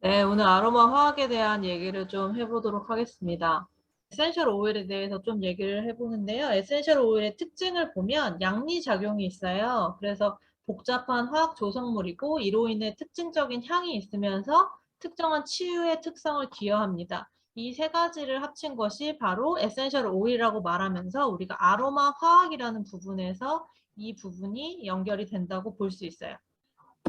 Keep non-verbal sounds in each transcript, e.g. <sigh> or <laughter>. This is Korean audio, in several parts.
네, 오늘 아로마 화학에 대한 얘기를 좀 해보도록 하겠습니다. 에센셜 오일에 대해서 좀 얘기를 해보는데요. 에센셜 오일의 특징을 보면 양리작용이 있어요. 그래서 복잡한 화학 조성물이고 이로 인해 특징적인 향이 있으면서 특정한 치유의 특성을 기여합니다. 이 세 가지를 합친 것이 바로 에센셜 오일이라고 말하면서 우리가 아로마 화학이라는 부분에서 이 부분이 연결이 된다고 볼 수 있어요.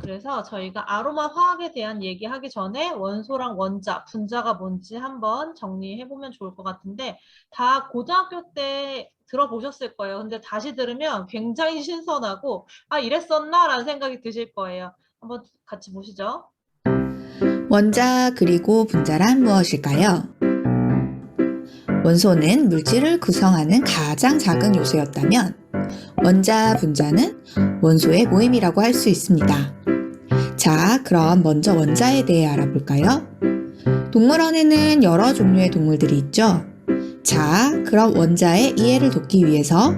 그래서 저희가 아로마 화학에 대한 얘기하기 전에 원소랑 원자, 분자가 뭔지 한번 정리해 보면 좋을 것 같은데 다 고등학교 때 들어보셨을 거예요. 근데 다시 들으면 굉장히 <laughs> 신선하고 아 이랬었나? 라는 생각이 드실 거예요. 한번 같이 보시죠. 원자 그리고 분자란 무엇일까요? 원소는 물질을 구성하는 가장 작은 요소였다면 원자, 분자는 원소의 모임이라고 할 수 있습니다. 자, 그럼 먼저 원자에 대해 알아볼까요? 동물원에는 여러 종류의 동물들이 있죠? 자, 그럼 원자의 이해를 돕기 위해서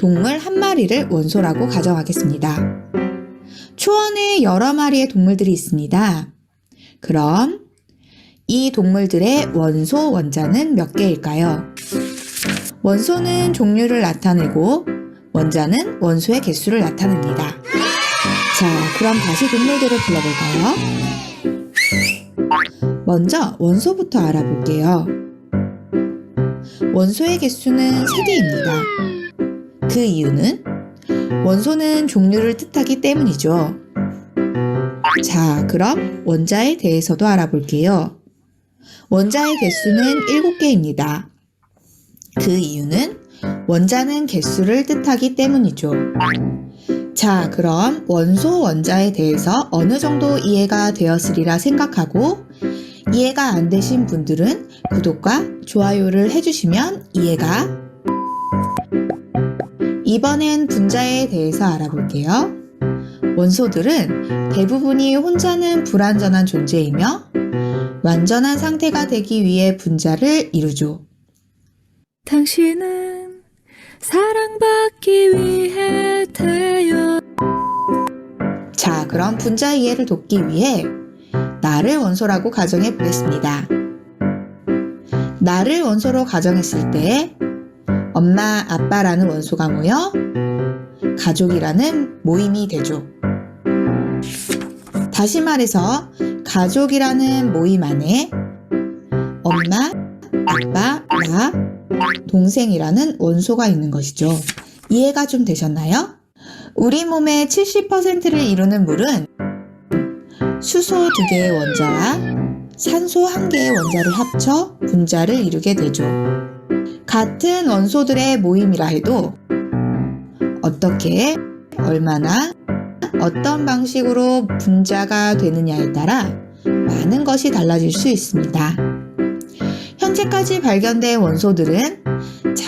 동물 한 마리를 원소라고 가정하겠습니다. 초원에 여러 마리의 동물들이 있습니다. 그럼 이 동물들의 원소 원자는 몇 개일까요? 원소는 종류를 나타내고 원자는 원소의 개수를 나타냅니다. 자, 그럼 다시 동물들을 불러볼까요? 먼저 원소부터 알아볼게요. 원소의 개수는 3개입니다. 그 이유는 원소는 종류를 뜻하기 때문이죠. 자, 그럼 원자에 대해서도 알아볼게요. 원자의 개수는 7개입니다. 그 이유는 원자는 개수를 뜻하기 때문이죠. 자, 그럼 원소 원자에 대해서 어느 정도 이해가 되었으리라 생각하고 이해가 안 되신 분들은 구독과 좋아요를 해주시면 이해가 이번엔 분자에 대해서 알아볼게요. 원소들은 대부분이 혼자는 불완전한 존재이며 완전한 상태가 되기 위해 분자를 이루죠. 당신은 사랑받기 위해 그럼 분자 이해를 돕기 위해 나를 원소라고 가정해 보겠습니다. 나를 원소로 가정했을 때 엄마, 아빠라는 원소가 모여 가족이라는 모임이 되죠. 다시 말해서 가족이라는 모임 안에 엄마, 아빠, 나, 동생이라는 원소가 있는 것이죠. 이해가 좀 되셨나요? 우리 몸의 70%를 이루는 물은 수소 2개의 원자와 산소 1개의 원자를 합쳐 분자를 이루게 되죠. 같은 원소들의 모임이라 해도 어떻게, 얼마나, 어떤 방식으로 분자가 되느냐에 따라 많은 것이 달라질 수 있습니다. 현재까지 발견된 원소들은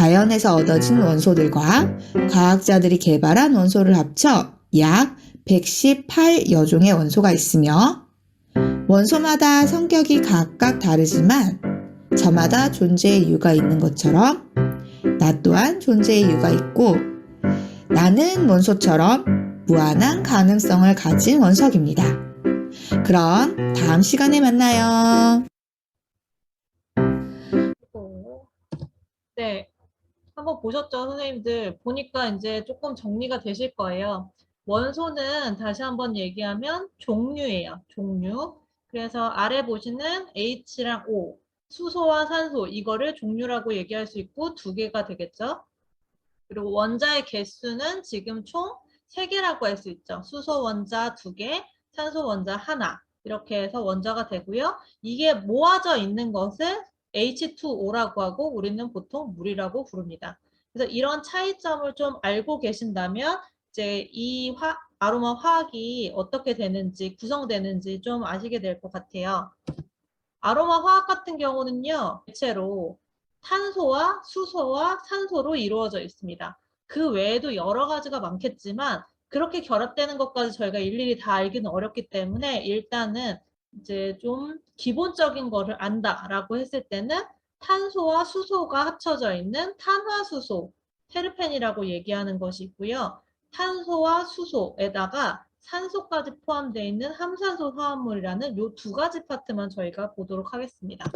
자연에서 얻어진 원소들과 과학자들이 개발한 원소를 합쳐 약 118여 종의 원소가 있으며 원소마다 성격이 각각 다르지만 저마다 존재의 이유가 있는 것처럼 나 또한 존재의 이유가 있고 나는 원소처럼 무한한 가능성을 가진 원석입니다. 그럼 다음 시간에 만나요. 네, 한번 보셨죠, 선생님들? 보니까 이제 조금 정리가 되실 거예요. 원소는 다시 한번 얘기하면 종류예요. 종류. 그래서 아래 보시는 H랑 O, 수소와 산소, 이거를 종류라고 얘기할 수 있고 두 개가 되겠죠. 그리고 원자의 개수는 지금 총 세개라고 할 수 있죠. 수소 원자 두개 산소 원자 하나. 이렇게 해서 원자가 되고요. 이게 모아져 있는 것을 H2O라고 하고 우리는 보통 물이라고 부릅니다. 그래서 이런 차이점을 좀 알고 계신다면 이제 이 화, 아로마 화학이 어떻게 되는지 구성되는지 좀 아시게 될 것 같아요. 아로마 화학 같은 경우는요. 대체로 탄소와 수소와 산소로 이루어져 있습니다. 그 외에도 여러 가지가 많겠지만 그렇게 결합되는 것까지 저희가 일일이 다 알기는 어렵기 때문에 일단은 이제 좀 기본적인 거를 안다라고 했을 때는 탄소와 수소가 합쳐져 있는 탄화수소, 테르펜이라고 얘기하는 것이 있고요. 탄소와 수소에다가 산소까지 포함되어 있는 함산소 화합물이라는 요두 가지 파트만 저희가 보도록 하겠습니다.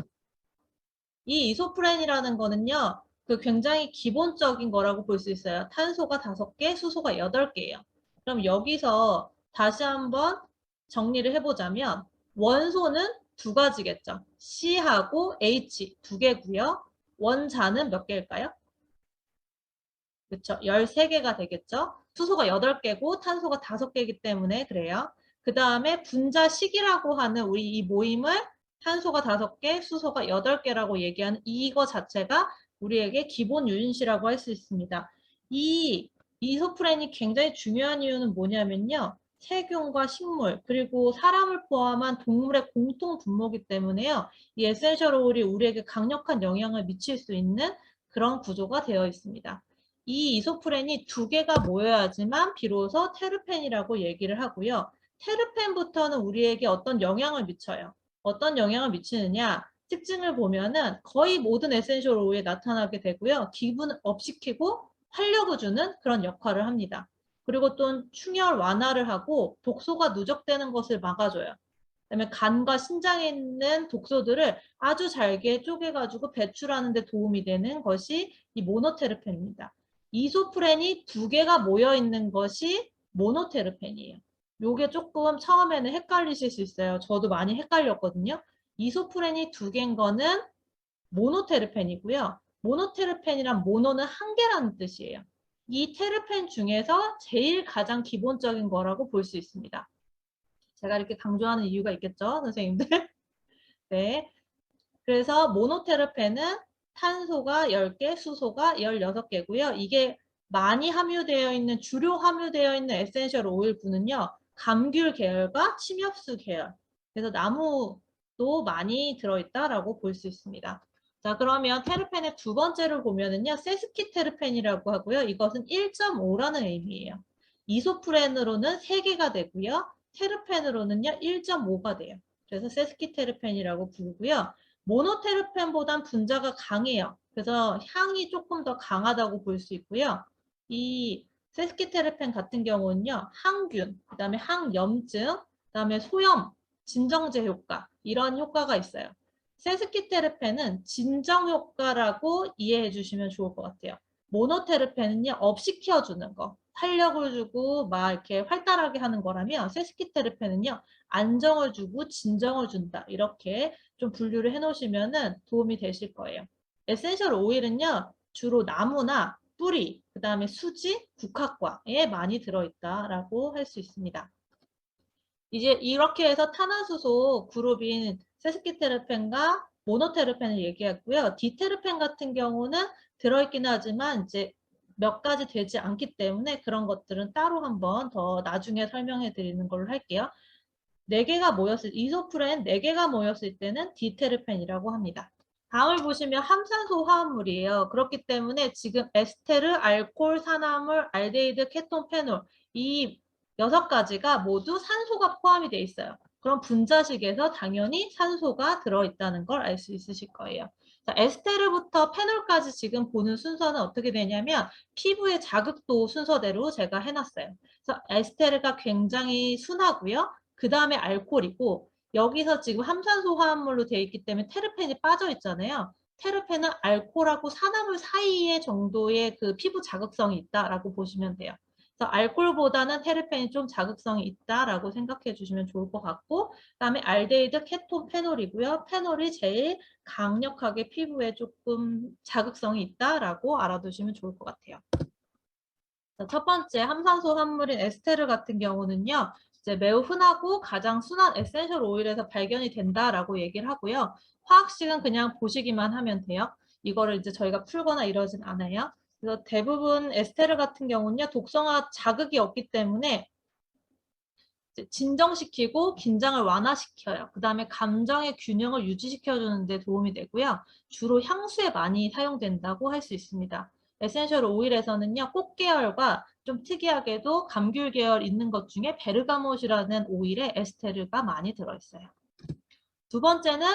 이 이소프렌이라는 거는요. 그 굉장히 기본적인 거라고 볼 수 있어요. 탄소가 다섯 개, 수소가 여덟 개예요. 그럼 여기서 다시 한번 정리를 해보자면 원소는 두 가지겠죠. C하고 H 두 개고요. 원자는 몇 개일까요? 그렇죠. 13개가 되겠죠. 수소가 8개고 탄소가 5개이기 때문에 그래요. 그 다음에 분자식이라고 하는 우리 이 모임을 탄소가 5개, 수소가 8개라고 얘기하는 이거 자체가 우리에게 기본 유인시라고 할 수 있습니다. 이 이소프렌이 굉장히 중요한 이유는 뭐냐면요. 세균과 식물 그리고 사람을 포함한 동물의 공통 분모이기 때문에요. 이 에센셜 오일이 우리에게 강력한 영향을 미칠 수 있는 그런 구조가 되어 있습니다. 이 이소프렌이 두 개가 모여야지만 비로소 테르펜이라고 얘기를 하고요. 테르펜부터는 우리에게 어떤 영향을 미쳐요. 어떤 영향을 미치느냐? 특징을 보면은 거의 모든 에센셜 오일에 나타나게 되고요. 기분을 업시키고 활력을 주는 그런 역할을 합니다. 그리고 또 충혈 완화를 하고 독소가 누적되는 것을 막아줘요. 그다음에 간과 신장에 있는 독소들을 아주 잘게 쪼개가지고 배출하는 데 도움이 되는 것이 이 모노테르펜입니다. 이소프렌이 두 개가 모여 있는 것이 모노테르펜이에요. 요게 조금 처음에는 헷갈리실 수 있어요. 저도 많이 헷갈렸거든요. 이소프렌이 두 개인 거는 모노테르펜이고요. 모노테르펜이란 모노는 한 개라는 뜻이에요. 이 테르펜 중에서 제일 가장 기본적인 거라고 볼 수 있습니다. 제가 이렇게 강조하는 이유가 있겠죠, 선생님들? <laughs> 네. 그래서 모노테르펜은 탄소가 10개, 수소가 16개고요. 이게 많이 함유되어 있는, 주로 함유되어 있는 에센셜 오일분은요. 감귤 계열과 침엽수 계열. 그래서 나무도 많이 들어있다라고 볼 수 있습니다. 자, 그러면 테르펜의 두 번째를 보면은요. 세스키 테르펜이라고 하고요. 이것은 1.5라는 의미예요. 이소프렌으로는 3개가 되고요. 테르펜으로는요. 1.5가 돼요. 그래서 세스키 테르펜이라고 부르고요. 모노테르펜보단 분자가 강해요. 그래서 향이 조금 더 강하다고 볼 수 있고요. 이 세스키 테르펜 같은 경우는요. 항균, 그 다음에 항염증, 그 다음에 소염, 진정제 효과 이런 효과가 있어요. 세스키테르펜은 진정 효과라고 이해해 주시면 좋을 것 같아요. 모노테르펜은요. 업시켜주는 거, 활력을 주고 막 이렇게 활달하게 하는 거라면 세스키테르펜은요. 안정을 주고 진정을 준다. 이렇게 좀 분류를 해 놓으시면 도움이 되실 거예요. 에센셜 오일은요. 주로 나무나 뿌리, 그 다음에 수지, 국화과에 많이 들어있다라고 할 수 있습니다. 이제 이렇게 해서 탄화수소 그룹인 세스키테르펜과 모노테르펜을 얘기했고요. 디테르펜 같은 경우는 들어있긴 하지만 이제 몇 가지 되지 않기 때문에 그런 것들은 따로 한번 더 나중에 설명해 드리는 걸로 할게요. 네 개가 모였을 이소프렌 네 개가 모였을 때는 디테르펜이라고 합니다. 다음을 보시면 함산소 화합물이에요. 그렇기 때문에 지금 에스테르, 알코올, 산화물, 알데히드, 케톤, 페놀 이 여섯 가지가 모두 산소가 포함이 되어 있어요. 그럼 분자식에서 당연히 산소가 들어있다는 걸 알 수 있으실 거예요. 자, 에스테르부터 페놀까지 지금 보는 순서는 어떻게 되냐면 피부의 자극도 순서대로 제가 해놨어요. 그래서 에스테르가 굉장히 순하고요. 그 다음에 알코올이고 여기서 지금 함산소 화합물로 되어 있기 때문에 테르펜이 빠져 있잖아요. 테르펜은 알코올하고 산화물 사이의 정도의 그 피부 자극성이 있다라고 보시면 돼요. 그래서 알코올보다는 테르펜이 좀 자극성이 있다라고 생각해 주시면 좋을 것 같고 그다음에 알데히드, 케톤, 페놀이고요. 페놀이 제일 강력하게 피부에 조금 자극성이 있다라고 알아두시면 좋을 것 같아요. 자, 첫 번째 함산소 함물인 에스테르 같은 경우는요. 이제 매우 흔하고 가장 순한 에센셜 오일에서 발견이 된다라고 얘기를 하고요. 화학식은 그냥 보시기만 하면 돼요. 이거를 이제 저희가 풀거나 이러진 않아요. 그래서 대부분 에스테르 같은 경우는요, 독성화 자극이 없기 때문에 진정시키고 긴장을 완화시켜요. 그 다음에 감정의 균형을 유지시켜주는 데 도움이 되고요. 주로 향수에 많이 사용된다고 할 수 있습니다. 에센셜 오일에서는요, 꽃 계열과 좀 특이하게도 감귤 계열 있는 것 중에 베르가못이라는 오일에 에스테르가 많이 들어있어요. 두 번째는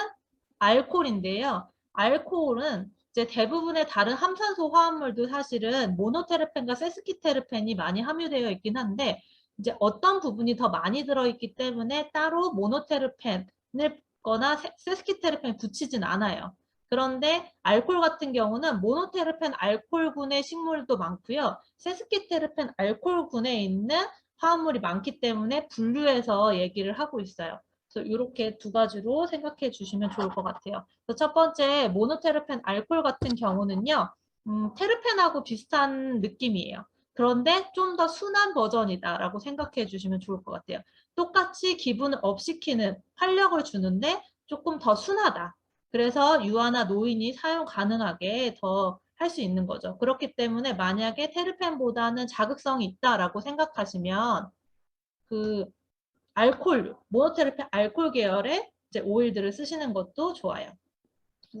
알코올인데요. 알코올은 이제 대부분의 다른 함산소 화합물도 사실은 모노테르펜과 세스키테르펜이 많이 함유되어 있긴 한데 이제 어떤 부분이 더 많이 들어있기 때문에 따로 모노테르펜을 거나 세- 세스키테르펜을 붙이진 않아요. 그런데 알코올 같은 경우는 모노테르펜 알코올군의 식물도 많고요. 세스키테르펜 알코올군에 있는 화합물이 많기 때문에 분류해서 얘기를 하고 있어요. 그래서 이렇게 두 가지로 생각해 주시면 좋을 것 같아요. 첫 번째 모노테르펜 알코올 같은 경우는요. 음, 테르펜하고 비슷한 느낌이에요. 그런데 좀 더 순한 버전이다라고 생각해 주시면 좋을 것 같아요. 똑같이 기분을 업시키는 활력을 주는데 조금 더 순하다. 그래서 유아나 노인이 사용 가능하게 더 할 수 있는 거죠. 그렇기 때문에 만약에 테르펜보다는 자극성이 있다라고 생각하시면 그 알코올, 모노테르펜 알코올 계열의 이제 오일들을 쓰시는 것도 좋아요.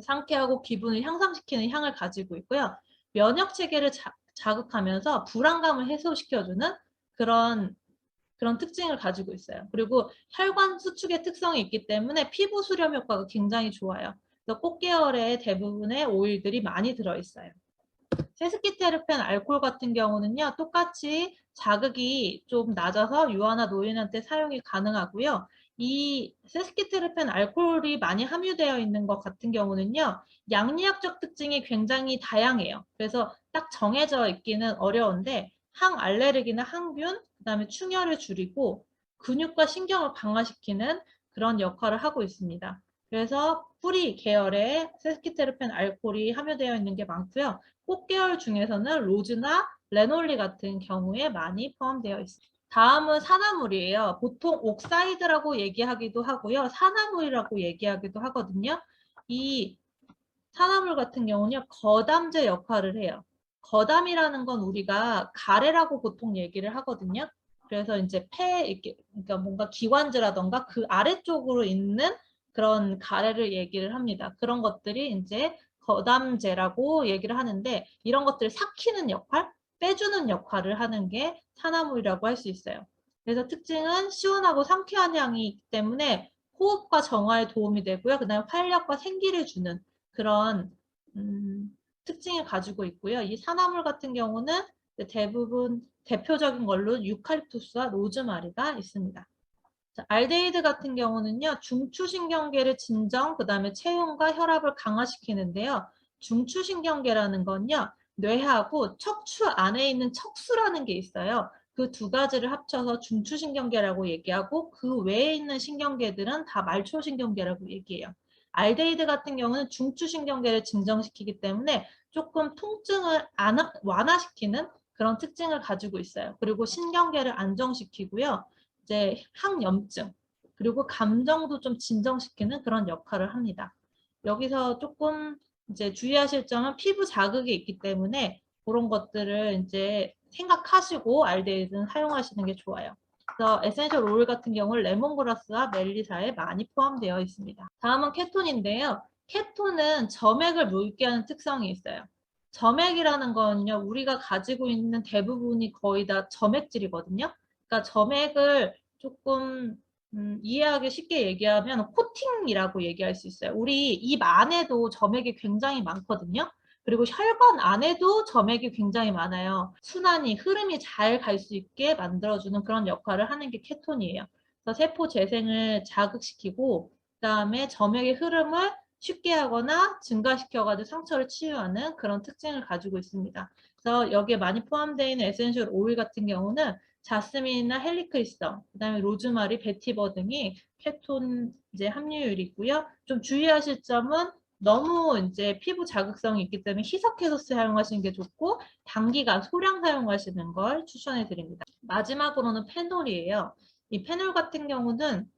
상쾌하고 기분을 향상시키는 향을 가지고 있고요. 면역 체계를 자, 자극하면서 불안감을 해소시켜주는 그런 그런 특징을 가지고 있어요. 그리고 혈관 수축의 특성이 있기 때문에 피부 수렴 효과가 굉장히 좋아요. 그래서 꽃 계열의 대부분의 오일들이 많이 들어있어요. 세스키테르펜 알코올 같은 경우는요, 똑같이 자극이 좀 낮아서 유아나 노인한테 사용이 가능하고요. 이 세스키테르펜 알코올이 많이 함유되어 있는 것 같은 경우는요, 양리학적 특징이 굉장히 다양해요. 그래서 딱 정해져 있기는 어려운데 항알레르기나 항균, 그다음에 충혈을 줄이고 근육과 신경을 강화시키는 그런 역할을 하고 있습니다. 그래서 뿌리 계열의 세스키테르펜 알코올이 함유되어 있는 게 많고요. 꽃 계열 중에서는 로즈나 레놀리 같은 경우에 많이 포함되어 있습니다. 다음은 산화물이에요. 보통 옥사이드라고 얘기하기도 하고요. 산화물이라고 얘기하기도 하거든요. 이 산화물 같은 경우는요. 거담제 역할을 해요. 거담이라는 건 우리가 가래라고 보통 얘기를 하거든요. 그래서 이제 폐, 이렇게, 그러니까 뭔가 기관지라던가 그 아래쪽으로 있는 그런 가래를 얘기를 합니다. 그런 것들이 이제 거담제라고 얘기를 하는데 이런 것들을 삭히는 역할, 빼주는 역할을 하는 게 산화물이라고 할 수 있어요. 그래서 특징은 시원하고 상쾌한 향이 있기 때문에 호흡과 정화에 도움이 되고요. 그 다음에 활력과 생기를 주는 그런 음, 특징을 가지고 있고요. 이 산화물 같은 경우는 대부분 대표적인 걸로 유칼립투스와 로즈마리가 있습니다. 자, 알데히드 같은 경우는요. 중추신경계를 진정, 그 다음에 체온과 혈압을 강화시키는데요. 중추신경계라는 건요. 뇌하고 척추 안에 있는 척수라는 게 있어요. 그 두 가지를 합쳐서 중추신경계라고 얘기하고 그 외에 있는 신경계들은 다 말초신경계라고 얘기해요. 알데히드 같은 경우는 중추신경계를 진정시키기 때문에 조금 통증을 완화시키는 그런 특징을 가지고 있어요. 그리고 신경계를 안정시키고요. 이제 항염증 그리고 감정도 좀 진정시키는 그런 역할을 합니다. 여기서 조금 이제 주의하실 점은 피부 자극이 있기 때문에 그런 것들을 이제 생각하시고 알데히드는 사용하시는 게 좋아요. 그래서 에센셜 오일 같은 경우는 레몬그라스와 멜리사에 많이 포함되어 있습니다. 다음은 케톤인데요. 케톤은 점액을 묽게 하는 특성이 있어요. 점액이라는 건요, 우리가 가지고 있는 대부분이 거의 다 점액질이거든요. 그러니까 점액을 조금 음, 이해하기 쉽게 얘기하면 코팅이라고 얘기할 수 있어요. 우리 입 안에도 점액이 굉장히 많거든요. 그리고 혈관 안에도 점액이 굉장히 많아요. 순환이, 흐름이 잘 갈 수 있게 만들어주는 그런 역할을 하는 게 케톤이에요. 그래서 세포 재생을 자극시키고, 그 다음에 점액의 흐름을 쉽게 하거나 증가시켜가지고 상처를 치유하는 그런 특징을 가지고 있습니다. 그래서 여기에 많이 포함되어 있는 에센셜 오일 같은 경우는 자스민이나 헬리크리성, 그다음에 로즈마리, 베티버 등이 케톤 이제 함유율이 있고요. 좀 주의하실 점은 너무 이제 피부 자극성이 있기 때문에 희석해서 사용하시는 게 좋고 단기간 소량 사용하시는 걸 추천해 드립니다. 마지막으로는 페놀이에요. 이 페놀 같은 경우는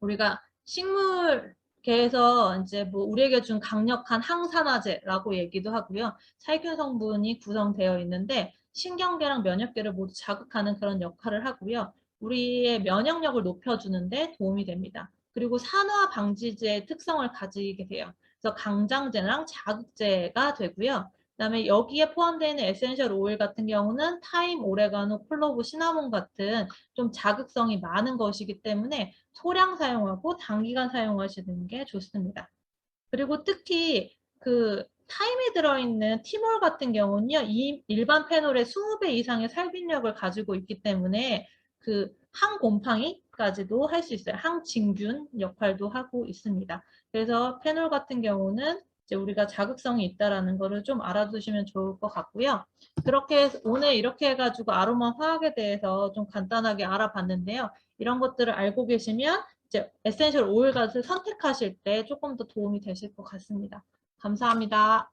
우리가 식물 계에서 이제 뭐 우리에게 준 강력한 항산화제라고 얘기도 하고요. 살균 성분이 구성되어 있는데 신경계랑 면역계를 모두 자극하는 그런 역할을 하고요. 우리의 면역력을 높여주는데 도움이 됩니다. 그리고 산화 방지제의 특성을 가지게 돼요. 그래서 강장제랑 자극제가 되고요. 그다음에 여기에 포함되어 있는 에센셜 오일 같은 경우는 타임, 오레가노, 클로브, 시나몬 같은 좀 자극성이 많은 것이기 때문에 소량 사용하고 단기간 사용하시는 게 좋습니다. 그리고 특히 그 타임이 들어있는 티몰 같은 경우는요, 이 일반 페놀의 20배 이상의 살균력을 가지고 있기 때문에 그 항곰팡이까지도 할 수 있어요. 항진균 역할도 하고 있습니다. 그래서 페놀 같은 경우는 이제 우리가 자극성이 있다라는 거를 좀 알아두시면 좋을 것 같고요. 그렇게 오늘 이렇게 해가지고 아로마 화학에 대해서 좀 간단하게 알아봤는데요. 이런 것들을 알고 계시면 이제 에센셜 오일 갓을 선택하실 때 조금 더 도움이 되실 것 같습니다. 감사합니다.